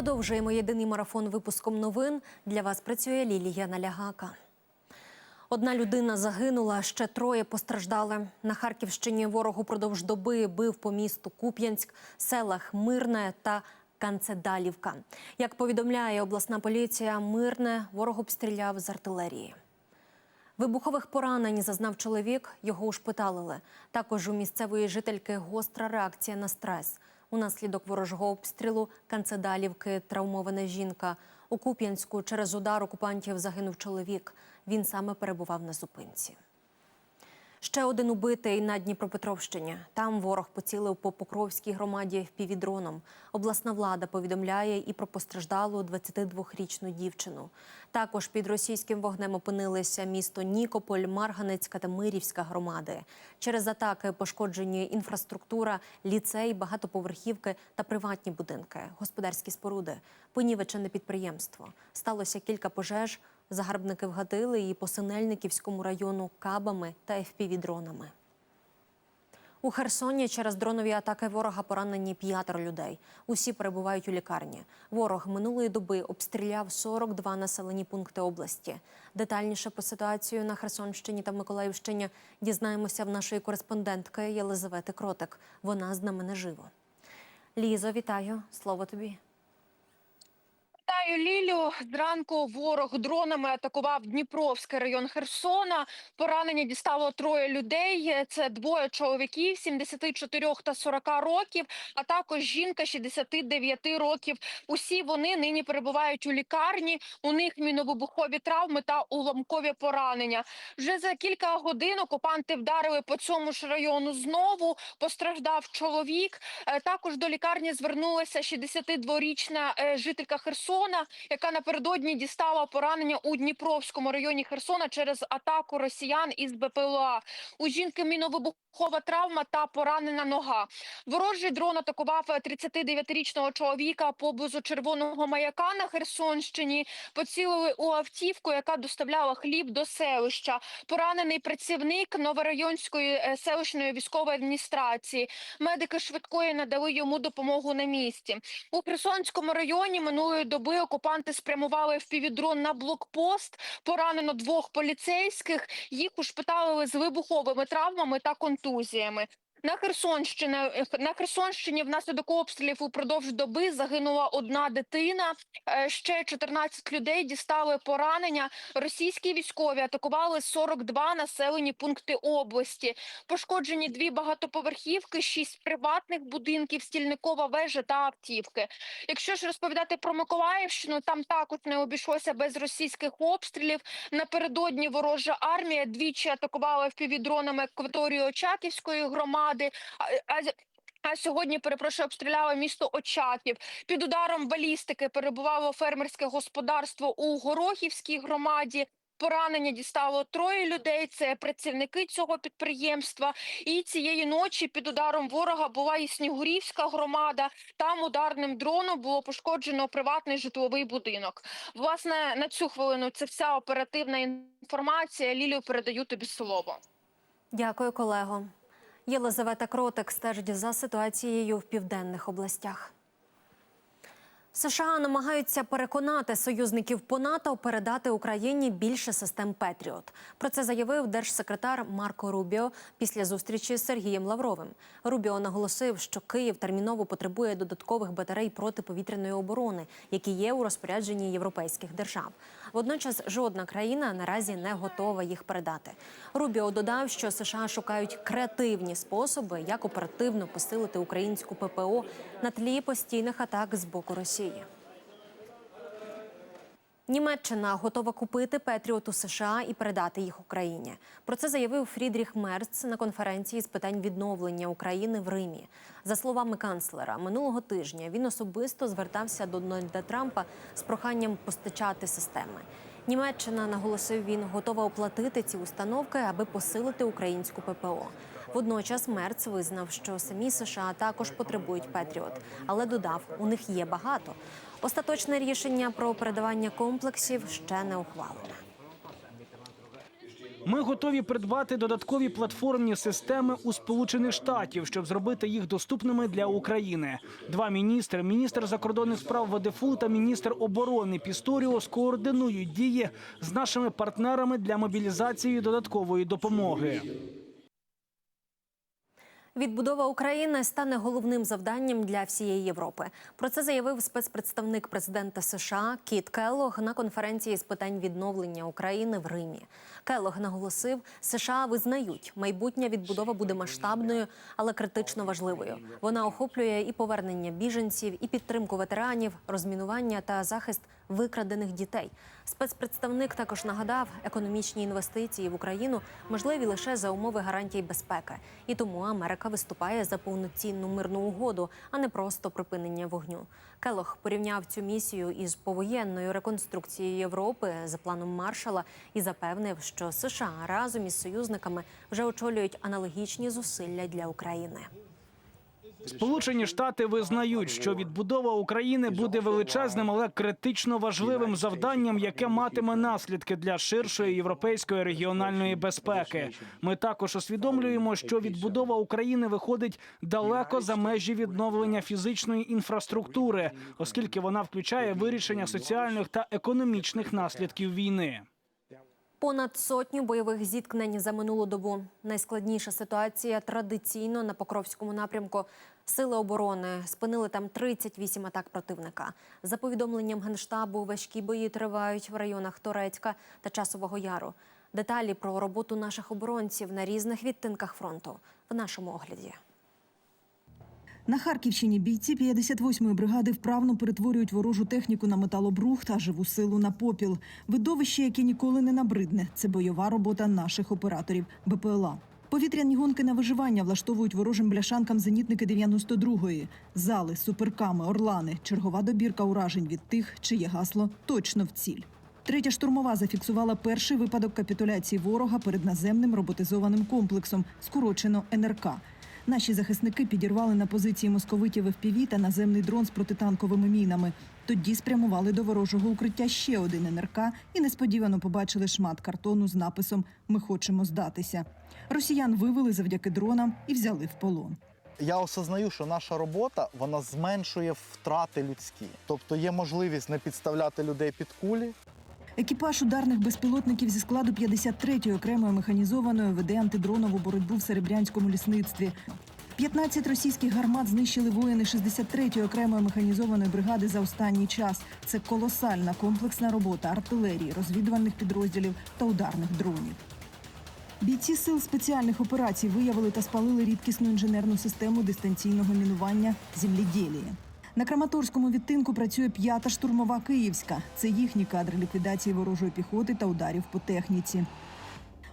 Продовжуємо єдиний марафон випуском новин. Для вас працює Лілія Налягака. Одна людина загинула, ще троє постраждали. На Харківщині ворог упродовж доби бив по місту Куп'янськ, селах Мирне та Канцедалівка. Як повідомляє обласна поліція, Мирне ворог обстріляв з артилерії. Вибухових поранень зазнав чоловік, його ушпиталили. Також у місцевої жительки гостра реакція на стрес. Унаслідок ворожого обстрілу Канцедалівки травмована жінка. У Куп'янську через удар окупантів загинув чоловік. Він саме перебував на зупинці. Ще один убитий на Дніпропетровщині. Там ворог поцілив по Покровській громаді впівдроном. Обласна влада повідомляє і про постраждалу 22-річну дівчину. Також під російським вогнем опинилися місто Нікополь, Марганецька та Мирівська громади. Через атаки пошкоджені інфраструктура, ліцей, багатоповерхівки та приватні будинки, господарські споруди, понівечене підприємство. Сталося кілька пожеж. Загарбники вгатили і по Синельниківському району кабами та FPV-дронами. У Херсоні через дронові атаки ворога поранені п'ятеро людей. Усі перебувають у лікарні. Ворог минулої доби обстріляв 42 населені пункти області. Детальніше по ситуацію на Херсонщині та Миколаївщині дізнаємося в нашої кореспондентки Єлизавети Кротик. Вона з нами наживо. Лізо, вітаю. Слово тобі. Вітаю Лілю. Зранку ворог дронами атакував Дніпровський район Херсона. Поранення дістало троє людей. Це двоє чоловіків 74 та 40 років, а також жінка 69 років. Усі вони нині перебувають у лікарні. У них міновибухові травми та уламкові поранення. Вже за кілька годин окупанти вдарили по цьому ж району знову. Постраждав чоловік. Е, Також до лікарні звернулася 62-річна е, жителька Херсона, яка напередодні дістала поранення у Дніпровському районі Херсона через атаку росіян із БПЛА. У жінки міновибухова травма та поранена нога. Ворожий дрон атакував 39-річного чоловіка поблизу червоного маяка на Херсонщині. Поцілили у автівку, яка доставляла хліб до селища. Поранений працівник Новорайонської е, селищної військової адміністрації. Медики швидкої надали йому допомогу на місці. У Херсонському районі минулої доби окупанти спрямували впівдрон на блокпост. Поранено двох поліцейських. Їх ушпиталили з вибуховими травмами та контузіями. На Херсонщині на Херсонщині внаслідок обстрілів упродовж доби загинула одна дитина. Е, Ще 14 людей дістали поранення. Російські військові атакували 42 населені пункти області. Пошкоджені дві багатоповерхівки, шість приватних будинків, стільникова вежа та автівки. Якщо ж розповідати про Миколаївщину, там також не обійшлося без російських обстрілів. Напередодні ворожа армія двічі атакувала впівдронами акваторію Очаківської громади. А, а а сьогодні перепрошую, обстріляла місто Очаків. Під ударом балістики перебувало фермерське господарство у Горохівській громаді. Поранення дістало троє людей. Це працівники цього підприємства. І цієї ночі під ударом ворога була і Снігурівська громада. Там ударним дроном було пошкоджено приватний житловий будинок. Власне, на цю хвилину це вся оперативна інформація. Лілію передаю тобі слово. Дякую, колего. Єлизавета Кротик стежить за ситуацією в південних областях. США намагаються переконати союзників по НАТО передати Україні більше систем Петріот. Про це заявив держсекретар Марко Рубіо після зустрічі з Сергієм Лавровим. Рубіо наголосив, що Київ терміново потребує додаткових батарей протиповітряної оборони, які є у розпорядженні європейських держав. Водночас жодна країна наразі не готова їх передати. Рубіо додав, що США шукають креативні способи, як оперативно посилити українську ППО на тлі постійних атак з боку Росії. Німеччина готова купити Петріот у США і передати їх Україні. Про це заявив Фрідріх Мерц на конференції з питань відновлення України в Римі. За словами канцлера, минулого тижня він особисто звертався до Дональда Трампа з проханням постачати системи. Німеччина наголосив він готова оплатити ці установки, аби посилити українську ППО. Водночас Мерц визнав, що самі США також потребують Петріот, але додав, у них є багато. Остаточне рішення про передавання комплексів ще не ухвалене. Ми готові придбати додаткові платформні системи у Сполучених Штатів, щоб зробити їх доступними для України. Два міністри, міністр закордонних справ ВДФУ та міністр оборони Пісторіо скоординують дії з нашими партнерами для мобілізації додаткової допомоги. Відбудова України стане головним завданням для всієї Європи. Про це заявив спецпредставник президента США Кіт Келлог на конференції з питань відновлення України в Римі. Келлог наголосив, США визнають, майбутня відбудова буде масштабною, але критично важливою. Вона охоплює і повернення біженців, і підтримку ветеранів, розмінування та захист викрадених дітей. Спецпредставник також нагадав, економічні інвестиції в Україну можливі лише за умови гарантій безпеки, і тому Америка виступає за повноцінну мирну угоду, а не просто припинення вогню. Келох порівняв цю місію із повоєнною реконструкцією Європи за планом Маршала і запевнив, що США разом із союзниками вже очолюють аналогічні зусилля для України. Сполучені Штати визнають, що відбудова України буде величезним, але критично важливим завданням, яке матиме наслідки для ширшої європейської регіональної безпеки. Ми також усвідомлюємо, що відбудова України виходить далеко за межі відновлення фізичної інфраструктури, оскільки вона включає вирішення соціальних та економічних наслідків війни. Понад сотню бойових зіткнень за минулу добу. Найскладніша ситуація традиційно на Покровському напрямку. Сили оборони спинили там 38 атак противника. За повідомленням генштабу, важкі бої тривають в районах Торецька та Часового Яру. Деталі про роботу наших оборонців на різних відтинках фронту в нашому огляді. На Харківщині бійці 58-ї бригади вправно перетворюють ворожу техніку на металобрухт, а живу силу на попіл. Видовище, яке ніколи не набридне. Це бойова робота наших операторів БПЛА. Повітряні гонки на виживання влаштовують ворожим бляшанкам зенітники 92-ї. Зали, суперками, орлани. Чергова добірка уражень від тих, чиє гасло точно в ціль. Третя штурмова зафіксувала перший випадок капітуляції ворога перед наземним роботизованим комплексом, скорочено НРК. Наші захисники підірвали на позиції московитів ФПВ та наземний дрон з протитанковими мінами. Тоді спрямували до ворожого укриття ще один НРК і несподівано побачили шмат картону з написом Ми хочемо здатися. Росіян вивели завдяки дронам і взяли в полон. Я осознаю, що наша робота вона зменшує втрати людські. Тобто є можливість не підставляти людей під кулі. Екіпаж ударних безпілотників зі складу 53-ї окремої механізованої веде антидронову боротьбу в серебрянському лісництві. 15 російських гармат знищили воїни 63-ї окремої механізованої бригади за останній час. Це колосальна комплексна робота артилерії, розвідувальних підрозділів та ударних дронів. Бійці сил спеціальних операцій виявили та спалили рідкісну інженерну систему дистанційного мінування земліділія. На Краматорському відтинку працює п'ята штурмова Київська. Це їхні кадри ліквідації ворожої піхоти та ударів по техніці.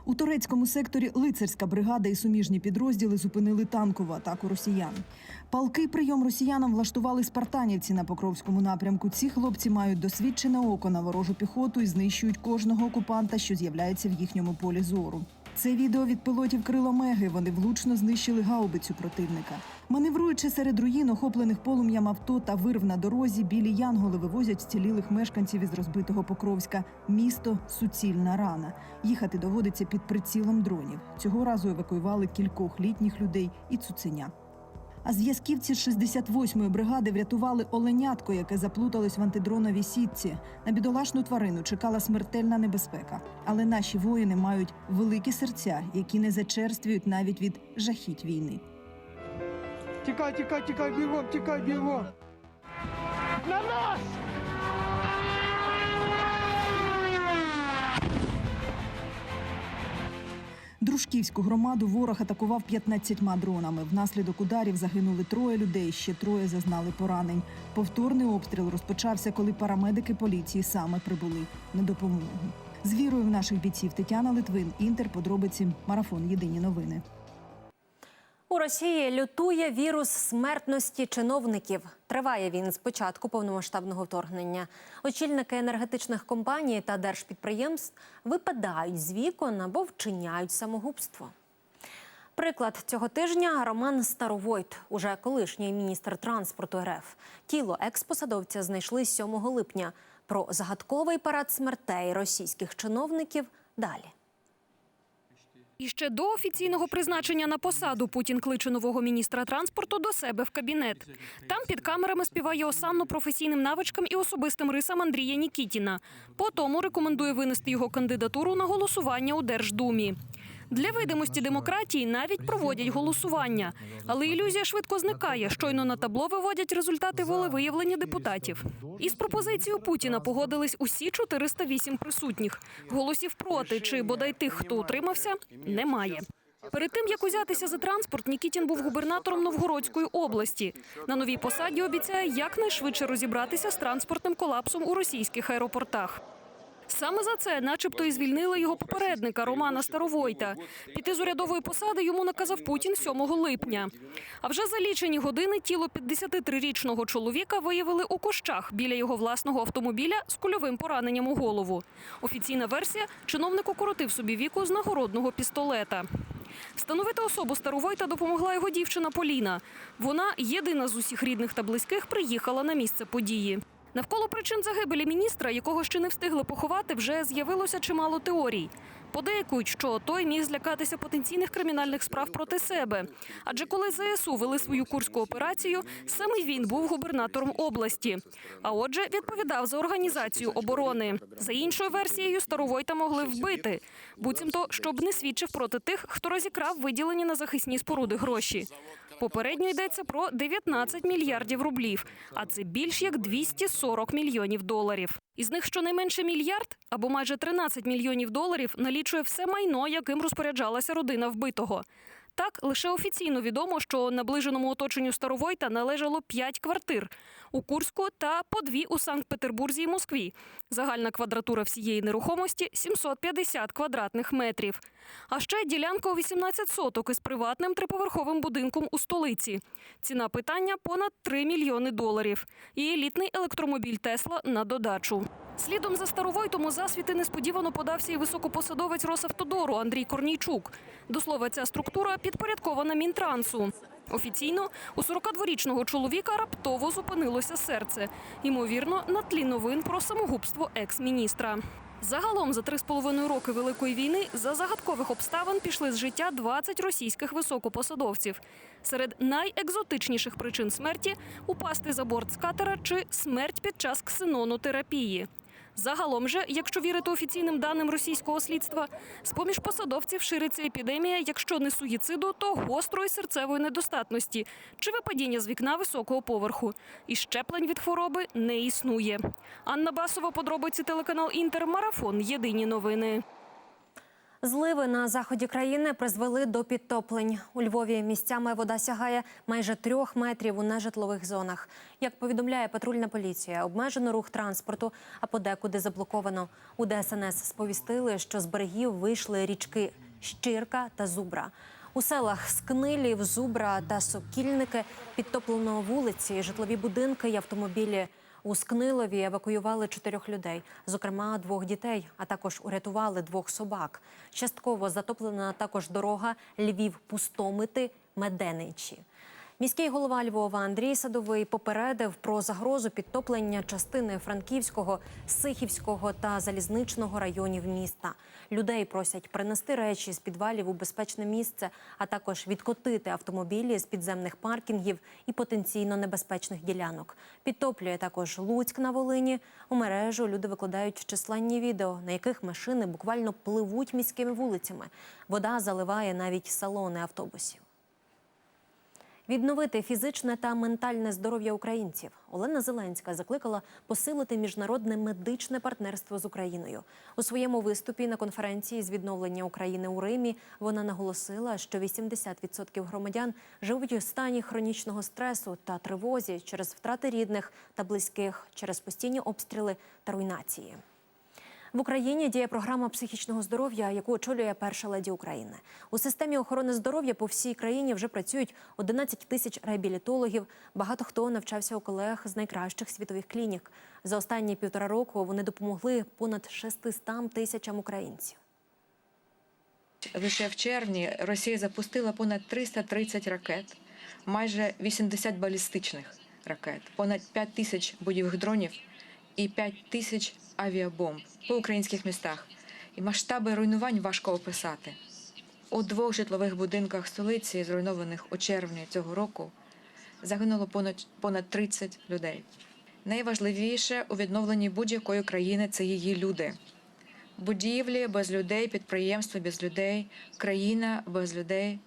У турецькому секторі лицарська бригада і суміжні підрозділи зупинили танкову атаку росіян. Палкий прийом росіянам влаштували спартанівці на Покровському напрямку. Ці хлопці мають досвідчене око на ворожу піхоту і знищують кожного окупанта, що з'являється в їхньому полі зору. Це відео від пілотів криломеги. Вони влучно знищили гаубицю противника. Маневруючи серед руїн, охоплених полум'ям авто та вирв на дорозі, білі янголи вивозять вцілілих мешканців із розбитого Покровська. Місто суцільна рана. Їхати доводиться під прицілом дронів. Цього разу евакуювали кількох літніх людей і цуценя. А зв'язківці з 68-ї бригади врятували оленятко, яке заплуталось в антидроновій сітці. На бідолашну тварину чекала смертельна небезпека. Але наші воїни мають великі серця, які не зачерствують навіть від жахіть війни. Тікай, тікай, тікай, бігом, тікай, бігом. На нас! Дружківську громаду ворог атакував 15 дронами. Внаслідок ударів загинули троє людей, ще троє зазнали поранень. Повторний обстріл розпочався, коли парамедики поліції саме прибули на допомогу. З вірою в наших бійців Тетяна Литвин, Інтер, подробиці, марафон. Єдині новини. У Росії лютує вірус смертності чиновників. Триває він з початку повномасштабного вторгнення. Очільники енергетичних компаній та держпідприємств випадають з вікон або вчиняють самогубство. Приклад цього тижня Роман Старовойт, уже колишній міністр транспорту РФ. Тіло експосадовця знайшли 7 липня. Про загадковий парад смертей російських чиновників далі. І ще до офіційного призначення на посаду Путін кличе нового міністра транспорту до себе в кабінет. Там під камерами співає осанну професійним навичкам і особистим рисам Андрія Нікітіна. Потому рекомендує винести його кандидатуру на голосування у Держдумі. Для видимості демократії навіть проводять голосування, але ілюзія швидко зникає. Щойно на табло виводять результати волевиявлення депутатів. Із пропозицією Путіна погодились усі 408 присутніх. Голосів проти чи бодай тих, хто утримався, немає. Перед тим як узятися за транспорт, Нікітін був губернатором Новгородської області. На новій посаді обіцяє якнайшвидше розібратися з транспортним колапсом у російських аеропортах. Саме за це, начебто, і звільнили його попередника Романа Старовойта. Піти з урядової посади йому наказав Путін 7 липня. А вже за лічені години тіло 53-річного чоловіка виявили у кущах біля його власного автомобіля з кульовим пораненням у голову. Офіційна версія чиновник укоротив собі віку з нагородного пістолета. Встановити особу Старовойта допомогла його дівчина Поліна. Вона єдина з усіх рідних та близьких приїхала на місце події. Навколо причин загибелі міністра, якого ще не встигли поховати, вже з'явилося чимало теорій. Подейкують, що той міг злякатися потенційних кримінальних справ проти себе. Адже коли ЗСУ вели свою курську операцію, саме він був губернатором області. А отже, відповідав за організацію оборони. За іншою версією, Старовойта могли вбити, буцімто, щоб не свідчив проти тих, хто розікрав виділені на захисні споруди гроші. Попередньо йдеться про 19 мільярдів рублів, а це більш як 240 мільйонів доларів. Із них щонайменше мільярд або майже 13 мільйонів доларів налічує все майно, яким розпоряджалася родина вбитого. Так, лише офіційно відомо, що наближеному оточенню Старовойта належало 5 квартир у Курську та по дві у Санкт-Петербурзі і Москві. Загальна квадратура всієї нерухомості 750 квадратних метрів. А ще ділянка у 18 соток із приватним триповерховим будинком у столиці. Ціна питання понад 3 мільйони доларів. І елітний електромобіль Тесла на додачу. Слідом за Старовойтом у засвіти несподівано подався і високопосадовець Росавтодору Андрій Корнійчук. До слова, ця структура підпорядкована Мінтрансу. Офіційно у 42-річного чоловіка раптово зупинилося серце. Ймовірно, на тлі новин про самогубство екс-міністра. Загалом за три з половиною роки Великої війни за загадкових обставин пішли з життя 20 російських високопосадовців. Серед найекзотичніших причин смерті упасти за борт з катера чи смерть під час ксенонотерапії. Загалом же, якщо вірити офіційним даним російського слідства, з-поміж посадовців шириться епідемія, якщо не суїциду, то гострої серцевої недостатності чи випадіння з вікна високого поверху. І щеплень від хвороби не існує. Анна Басова, подробиці телеканал Інтермарафон. Єдині новини. Зливи на заході країни призвели до підтоплень. У Львові місцями вода сягає майже трьох метрів у нежитлових зонах. Як повідомляє патрульна поліція, обмежено рух транспорту, а подекуди заблоковано. У ДСНС сповістили, що з берегів вийшли річки Щирка та Зубра. У селах Скнилів, Зубра та Сокільники підтоплено вулиці, житлові будинки і автомобілі. У Скнилові евакуювали чотирьох людей, зокрема двох дітей, а також урятували двох собак. Частково затоплена також дорога Львів-Пустомити Меденичі. Міський голова Львова Андрій Садовий попередив про загрозу підтоплення частини Франківського, Сихівського та Залізничного районів міста. Людей просять принести речі з підвалів у безпечне місце, а також відкотити автомобілі з підземних паркінгів і потенційно небезпечних ділянок. Підтоплює також Луцьк на Волині. У мережу люди викладають численні відео, на яких машини буквально пливуть міськими вулицями. Вода заливає навіть салони автобусів. Відновити фізичне та ментальне здоров'я українців Олена Зеленська закликала посилити міжнародне медичне партнерство з Україною. У своєму виступі на конференції з відновлення України у Римі вона наголосила, що 80% громадян живуть у стані хронічного стресу та тривозі через втрати рідних та близьких, через постійні обстріли та руйнації. В Україні діє програма психічного здоров'я, яку очолює перша леді України. У системі охорони здоров'я по всій країні вже працюють 11 тисяч реабілітологів. Багато хто навчався у колег з найкращих світових клінік. За останні півтора року вони допомогли понад 600 тисячам українців. Лише в червні Росія запустила понад 330 ракет, майже 80 балістичних ракет, понад 5 тисяч бойових дронів і 5 тисяч авіабомб по українських містах. І масштаби руйнувань важко описати. У двох житлових будинках столиці, зруйнованих у червні цього року, загинуло понад, понад 30 людей. Найважливіше у відновленні будь-якої країни це її люди. Будівлі без людей, підприємства без людей, країна без людей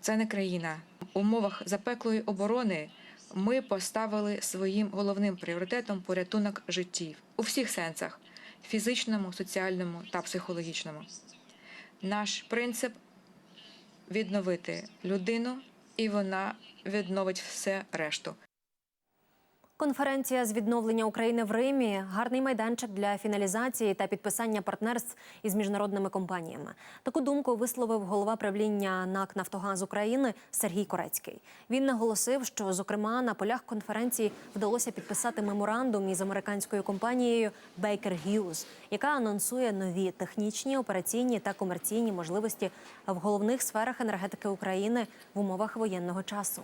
це не країна. У умовах запеклої оборони ми поставили своїм головним пріоритетом порятунок життів у всіх сенсах фізичному, соціальному та психологічному. Наш принцип відновити людину, і вона відновить все решту. Конференція з відновлення України в Римі гарний майданчик для фіналізації та підписання партнерств із міжнародними компаніями. Таку думку висловив голова правління НАК Нафтогаз України Сергій Корецький. Він наголосив, що зокрема на полях конференції вдалося підписати меморандум із американською компанією Baker Hughes, яка анонсує нові технічні, операційні та комерційні можливості в головних сферах енергетики України в умовах воєнного часу.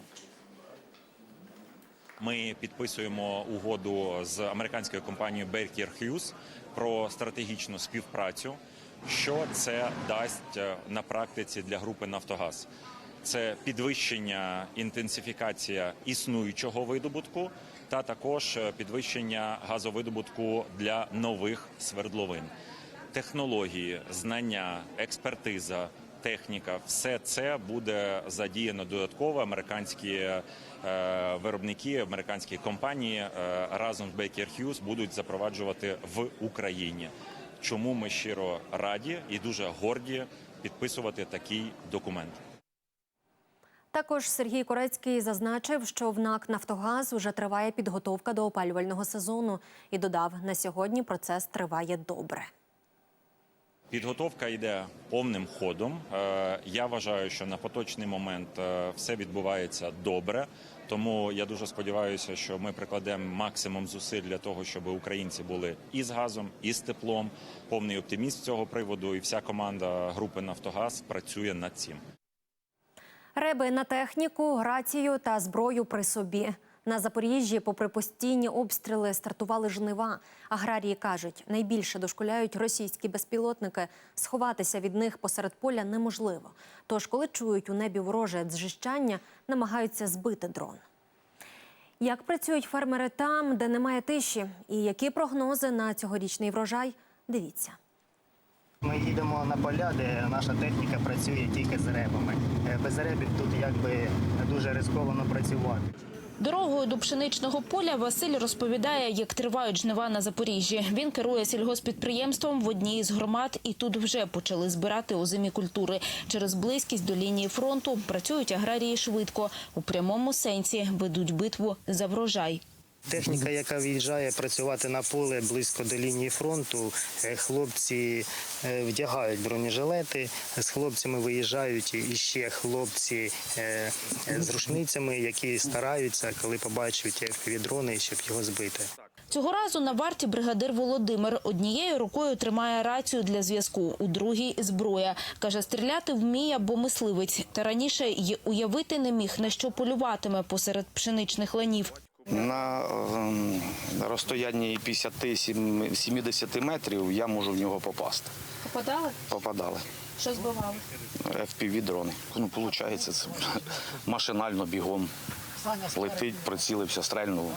Ми підписуємо угоду з американською компанією Baker Hughes про стратегічну співпрацю. Що це дасть е, на практиці для групи Нафтогаз? Це підвищення інтенсифікація існуючого видобутку та також е, підвищення газовидобутку для нових свердловин. Технології, знання, експертиза, техніка все це буде задіяно додатково. Американські е, виробники, американські компанії е, разом з Baker Hughes будуть запроваджувати в Україні. Чому ми щиро раді і дуже горді підписувати такий документ. Також Сергій Корецький зазначив, що в НАК Нафтогаз вже триває підготовка до опалювального сезону і додав, на сьогодні процес триває добре. Підготовка йде повним ходом. Е, Я вважаю, що на поточний момент е, все відбувається добре. Тому я дуже сподіваюся, що ми прикладемо максимум зусиль для того, щоб українці були і з газом, і з теплом. Повний оптиміст з цього приводу, і вся команда групи Нафтогаз працює над цим. Реби на техніку, рацію та зброю при собі. На Запоріжжі, попри постійні обстріли, стартували жнива. Аграрії кажуть, найбільше дошкуляють російські безпілотники. Сховатися від них посеред поля неможливо. Тож, коли чують у небі вороже дзжищання, намагаються збити дрон. Як працюють фермери там, де немає тиші, і які прогнози на цьогорічний врожай? Дивіться. Ми їдемо на поля, де наша техніка працює тільки з ребами. Е, Без ребів тут якби дуже ризиковано працювати. Дорогою до пшеничного поля Василь розповідає, як тривають жнива на Запоріжжі. Він керує сільгоспідприємством в одній із громад, і тут вже почали збирати озимі культури. Через близькість до лінії фронту працюють аграрії швидко. У прямому сенсі ведуть битву за врожай. Техніка, яка виїжджає працювати на поле близько до лінії фронту, е, хлопці е, вдягають бронежилети. З хлопцями виїжджають і ще хлопці е, з рушницями, які стараються, коли побачать дрони, щоб його збити. Цього разу на варті бригадир Володимир однією рукою тримає рацію для зв'язку, у другій зброя. Каже, стріляти вміє, бо мисливець. Та раніше й уявити не міг, на що полюватиме посеред пшеничних ланів. На ем, розстоянні 50-70 метрів я можу в нього попасти. Попадали? Попадали. Що збивали? fpv дрони. Ну, виходить, це машинально бігом. Летить, прицілився, стрельнув.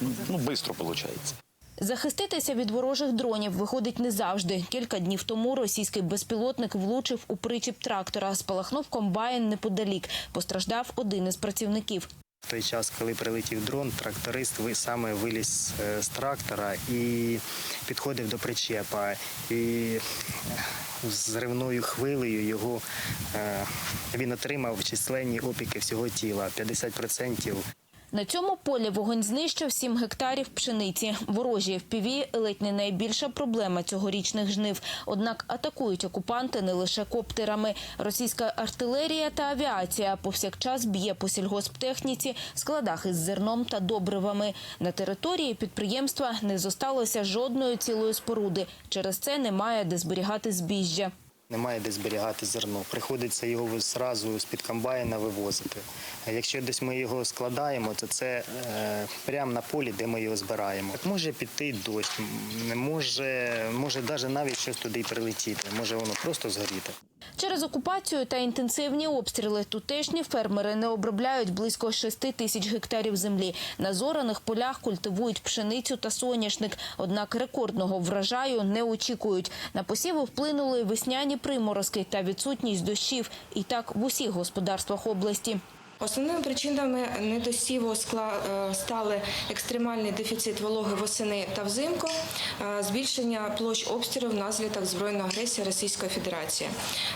Ну, швидко виходить. Захиститися від ворожих дронів виходить не завжди. Кілька днів тому російський безпілотник влучив у причіп трактора. Спалахнув комбайн неподалік. Постраждав один із працівників. В той час, коли прилетів дрон, тракторист саме виліз е, з трактора і підходив до причепа. І зривною хвилею його е, він отримав численні опіки всього тіла 50%. На цьому полі вогонь знищив 7 гектарів пшениці. Ворожі впіві ледь не найбільша проблема цьогорічних жнив. Однак атакують окупанти не лише коптерами. Російська артилерія та авіація повсякчас б'є по сільгосптехніці, складах із зерном та добривами. На території підприємства не зосталося жодної цілої споруди. Через це немає де зберігати збіжжя. Немає де зберігати зерно. Приходиться його зразу з-під комбайна вивозити. Якщо десь ми його складаємо, то це е, прямо на полі, де ми його збираємо. Може піти дощ, може, може навіть щось туди прилетіти, може воно просто згоріти. Через окупацію та інтенсивні обстріли тутешні фермери не обробляють близько 6 тисяч гектарів землі. На зораних полях культивують пшеницю та соняшник. Однак рекордного врожаю не очікують. На посіви вплинули весняні приморозки та відсутність дощів. І так в усіх господарствах області. Основними причинами недосіву е, стали екстремальний дефіцит вологи восени та взимку, е, збільшення площ обстрілів внаслідок збройної агресії Російської Федерації,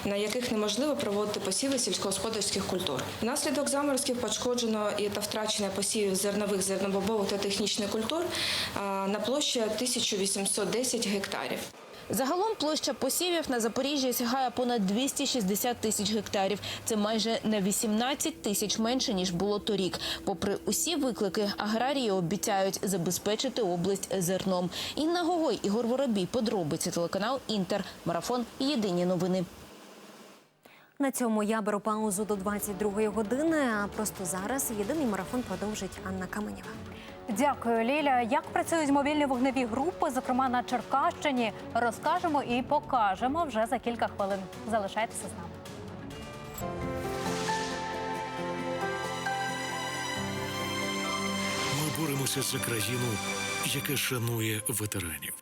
на яких неможливо проводити посіви сільськогосподарських культур. Внаслідок заморозків пошкоджено і та втрачено посівів зернових, зернобобових та технічних культур е, на площі 1810 гектарів. Загалом площа посівів на Запоріжжі сягає понад 260 тисяч гектарів. Це майже на 18 тисяч менше ніж було торік. Попри усі виклики, аграрії обіцяють забезпечити область зерном. Інна Гогой, Ігор Воробій, подробиці телеканал Інтер. Марафон. Єдині новини. На цьому я беру паузу до 22-ї години. А просто зараз єдиний марафон продовжить Анна Каменєва. Дякую, Ліля. Як працюють мобільні вогневі групи, зокрема на Черкащині, розкажемо і покажемо вже за кілька хвилин. Залишайтеся з нами. Ми боремося за країну, яка шанує ветеранів.